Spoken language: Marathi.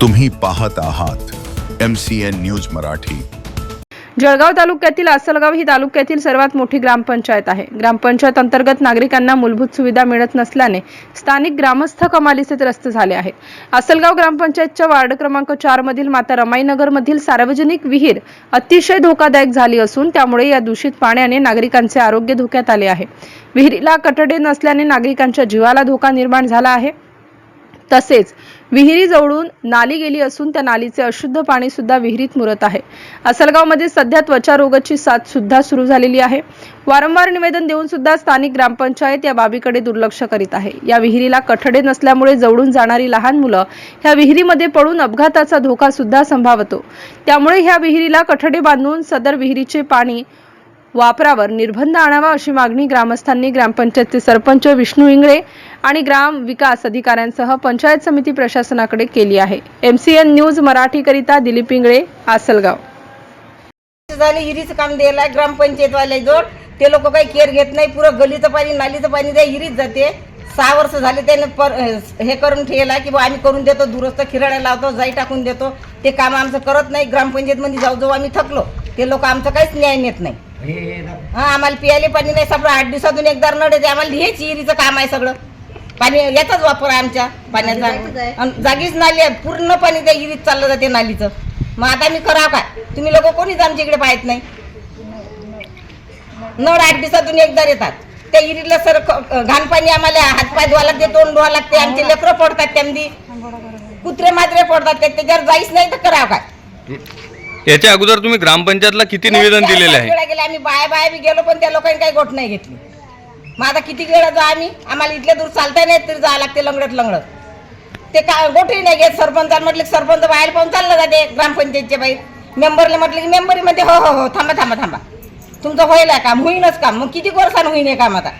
तुम्ही पाहत आहात M C N news Marathi. Jalgaon तालुक्यातील आसलगाव ही तालुक्यातील सर्वात मोठी ग्रामपंचायत आहे. ग्रामपंचायत अंतर्गत नागरिकांना मूलभूत सुविधा मिळत नसल्याने स्थानिक ग्रामस्थ कमालीचे त्रस्त झाले आहेत. आसलगाव ग्रामपंचायतच्या वार्ड क्रमांक चार मधील माता रमाईनगर मधील सार्वजनिक विहीर अतिशय धोकादायक झाली असून त्यामुळे या दूषित पाण्याने नागरिकांचे आरोग्य धोक्यात आले आहे. विहिरीला कटडे नसल्याने नागरिकांच्या जीवाला धोका निर्माण झाला आहे. तसेच विहिरी जवळून नाली गेली असून त्या नालीचे अशुद्ध पाणी सुद्धा विहिरीत मुरत आहे. असलगावमध्ये सध्या त्वचा रोगाची साथ सुद्धा सुरू झालेली आहे. वारंवार निवेदन देऊन सुद्धा स्थानिक ग्रामपंचायत या बाबीकडे दुर्लक्ष करीत आहे. या विहिरीला कठडे नसल्यामुळे जवळून जाणारी लहान मुलं ह्या विहिरीमध्ये पडून अपघाताचा धोका सुद्धा संभावतो. त्यामुळे ह्या विहिरीला कठडे बांधून सदर विहिरीचे पाणी वापरावर निर्बंध आणावा अशी मागणी ग्रामस्थांनी ग्रामपंचायतचे सरपंच विष्णू इंगळे आणि ग्राम विकास अधिकाऱ्यांसह पंचायत समिती प्रशासनाकडे केली आहे. एमसीएन न्यूज मराठीकरिता दिलीप इंगळे आसलगाव. झाले हिरीचं काम द्यायला ग्रामपंचायतवाल्या जोड. ते लोक काही केअर घेत नाही पुरं गलीचं पाणी नालीचं पाणी त्या हिरीत जाते. सहा वर्ष झाले त्याने पर हे करून ठेवला की बा आम्ही करून देतो दुरुस्त खिराड्या लावतो जाई टाकून देतो. ते काम आमचं करत नाही ग्रामपंचायतमध्ये जाऊ जाऊ आम्ही थकलो. ते लोक आमचं काहीच न्याय नेत नाही. हा आम्हाला पियाले पाणी नाही सगळं आठ दिवसातून एकदा नळ येते आम्हाला हेच हिरीचं काम आहे सगळं. पाणी याचाच वापर आहे. आमच्या पाण्याचा जागीच नाली आहे. पूर्ण पाणी त्या हिरीत चाललं जाते नालीचं. मग आता मी करावं काय? तुम्ही लोक कोणीच आमच्या इकडे पाहत नाही. नळ आठ दिवसातून एकदा येतात. त्या हिरीला सर घाण पाणी आम्हाला हातपाय धुवा लागते तोंड धुवा लागते आमचे लेकरं पडतात त्यामध्ये कुत्रे मात्रे पडतात त्या- त्याच्यावर जाईच नाही तर करावं काय? याच्या अगोदर तुम्ही ग्रामपंचायतला किती निवेदन दिलेले आहे? आम्ही बाय बाय बी गेलो पण त्या लोकांनी काही गोट नाही घेतली. मग आता किती वेळा जा आम्ही? आम्हाला इथल्या दूर चालता नाही तरी जावं लागते लंगडत लंगडत. ते का गोठही नाही घेत सरपंचाला म्हटलं की सरपंच बाहेर पाहून चाललं जाते ग्रामपंचायतच्या बाहेर. मेंबरला म्हटलं की मेंबरीमध्ये हो हो हो थांबा थांबा थांबा. तुमचं होईल काम होईनच काम. मग किती वर्षानं होईन हे काम आता?